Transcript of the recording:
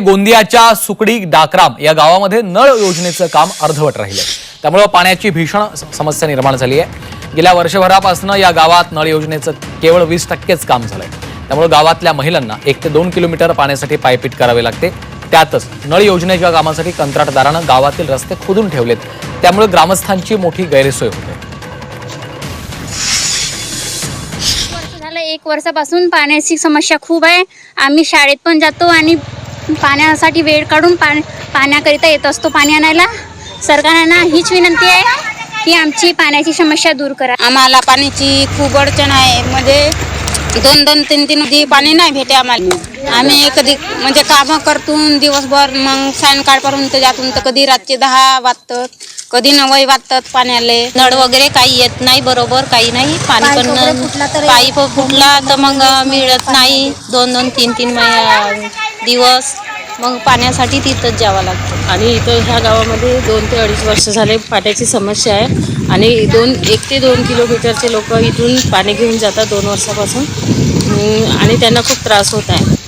गोंदियाच्या सुकडी डाकराम या गावामध्ये नळ योजनेचं काम अर्धवट राहिलंय. त्यामुळं पाण्याची भीषण समस्या निर्माण झाली आहे. गेल्या वर्षभरापासून या गावात नळ योजनेचं केवळ वीस टक्केच काम झालंय. त्यामुळे गावातल्या महिलांना एक ते दोन किलोमीटर पाण्यासाठी पायपीट करावे लागते. त्यातच नळ योजनेच्या कामासाठी कंत्राटदारानं गावातील रस्ते खोदून ठेवलेत. त्यामुळे ग्रामस्थांची मोठी गैरसोय होते. एक वर्षापासून पाण्याची समस्या खूप आहे. आम्ही शाळेत पण जातो आणि पाण्यासाठी वेळ काढून पा पाण्याकरिता येत असतो. पाणी आणायला सरकारांना हीच विनंती आहे की आमची पाण्याची समस्या दूर करा. आम्हाला पाण्याची खूप अडचण आहे. म्हणजे दोन दोन तीन तीन दिवस पाणी नाही भेटे आम्हाला. आम्ही कधी म्हणजे कामं करतून दिवसभर मग सायंकाळपर्यंत जातून तर कधी रातचे दहा वाजतात कधी नवई वाजतात पाण्याले. नळ वगैरे काही येत नाही बरोबर काही नाही. पाणी पण पाईप फुटला तर मग मिळत नाही. दोन दोन तीन तीन मै- दिवस मग पाण्यासाठी तिथंच जावं लागतं. आणि इथं ह्या गावामध्ये दोन ते अडीच वर्ष झाले पाण्याची समस्या आहे. आणि दोन एक ते दोन किलोमीटरचे लोक इथून पाणी घेऊन जातात दोन वर्षापासून. आणि त्यांना खूप त्रास होत आहे.